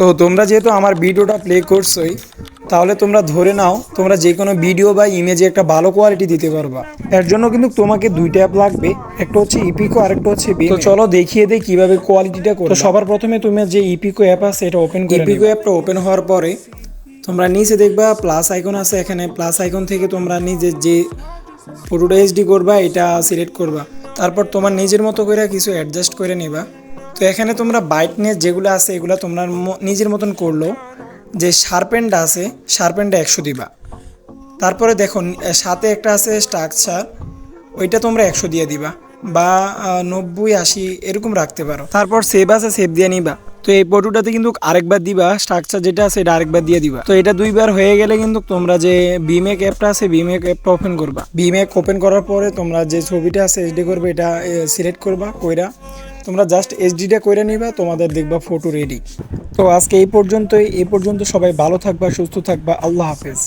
তো তোমরা যেহেতু আমার ভিডিওটা প্লে করছোই তাহলে তোমরা ধরে নাও তোমরা যে কোনো ভিডিও বা ইমেজে একটা ভালো কোয়ালিটি দিতে পারবা। এর জন্য কিন্তু তোমাকে দুইটা অ্যাপ লাগবে একটা হচ্ছে ইপিকো আর একটা হচ্ছে তো চলো দেখিয়ে দেই কীভাবে কোয়ালিটিটা করো সবার প্রথমে তুমি যে ইপিকো অ্যাপ আছে এটা ওপেন করে ইপিকো অ্যাপটা ওপেন হওয়ার পরে তোমরা নিচে দেখবা প্লাস আইকন আছে এখানে। প্লাস আইকন থেকে তোমরা নিজে যে ফটোটা এইচডি করবা এটা সিলেক্ট করবা। তারপর তোমার নিজের মতো করে কিছু অ্যাডজাস্ট করে নেবা। তো এখানে তোমরা ব্রাইটনেস যেগুলো আছে, এগুলো তোমরা নিজের মতন করল। যে শার্পেনটা আছে শার্পেনটা একশো দিবা। তারপরে দেখো সাথে একটা আছে স্ট্রাকচার ওইটা তোমরা একশো দিয়ে দিবা বা নব্বই, আশি এরকম রাখতে পারো। তারপর সেভ আছে সেভ দিয়ে নিবা। তো এই ফটোটাতে কিন্তু আরেকবার দিবা স্ট্রাকচার যেটা আছে এটা আরেকবার দিয়ে দিবা। তো এটা দুইবার হয়ে গেলে কিন্তু তোমরা যে বিমেক অ্যাপটা আছে বিমেক অ্যাপটা ওপেন করবা। বিমেক ওপেন করার পরে তোমরা যে ছবিটা আছে এইচডি করবে, এটা সিলেক্ট করবা, কইরা তোমরা জাস্ট এইচডিটা করে নিবা, তোমাদের দেখবা ফটো রেডি তো আজকে এই পর্যন্তই, এই পর্যন্ত সবাই ভালো থাকবা, সুস্থ থাকবা, আল্লাহ হাফেজ।